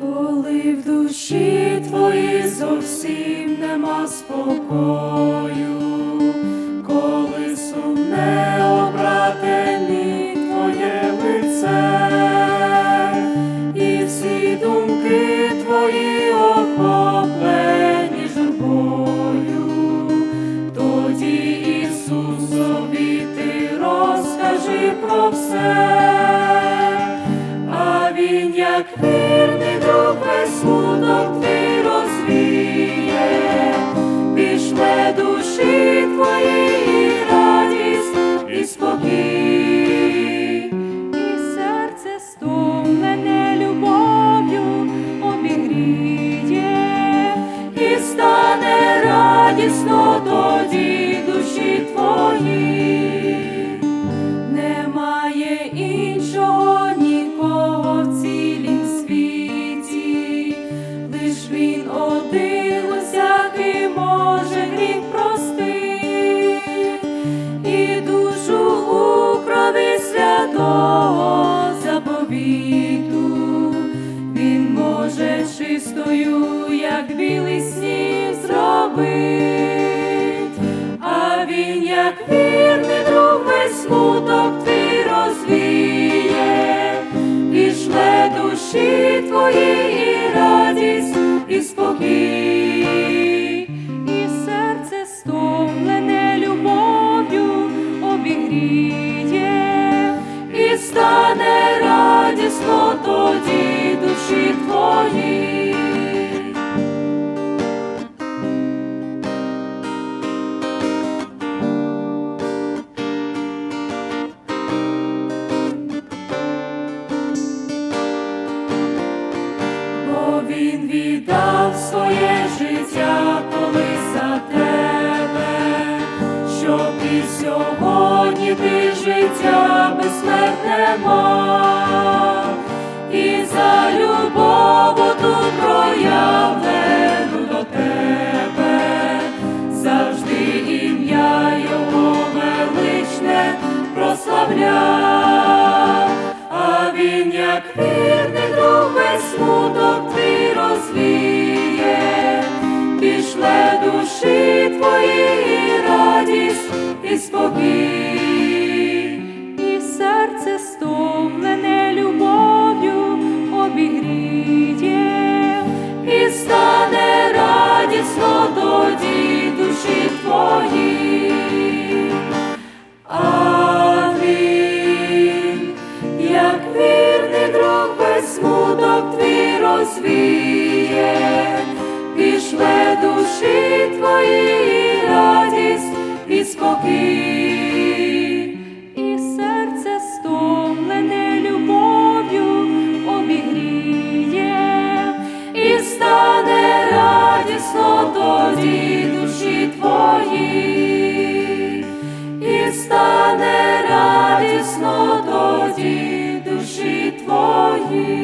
Коли в душі твої зовсім нема спокою, коли сумне обратені твоє лице, і всі думки твої охоплені журбою, тоді Ісусові ти розкажи про все. Як вірний друг, весь розвіє, пішле душі твої радість і спокій. Чистою, як білий сніг зробить, а він, як вірний друг, весь смуток твій розвіє, пішле душі твої і радість, і спокій. і серце стомлене любов'ю обігріє, І стане радісно тоді душі твої. Життя безсмертне мав, і за любов тут проявлену до тебе, завжди ім'я Його величне прославляв, а він, як вірний друг, весь смуток твій розвіє, пішле душі твої радість і спокій. Смуток твій розвіє, пішле душі твої радість і спокій. Стане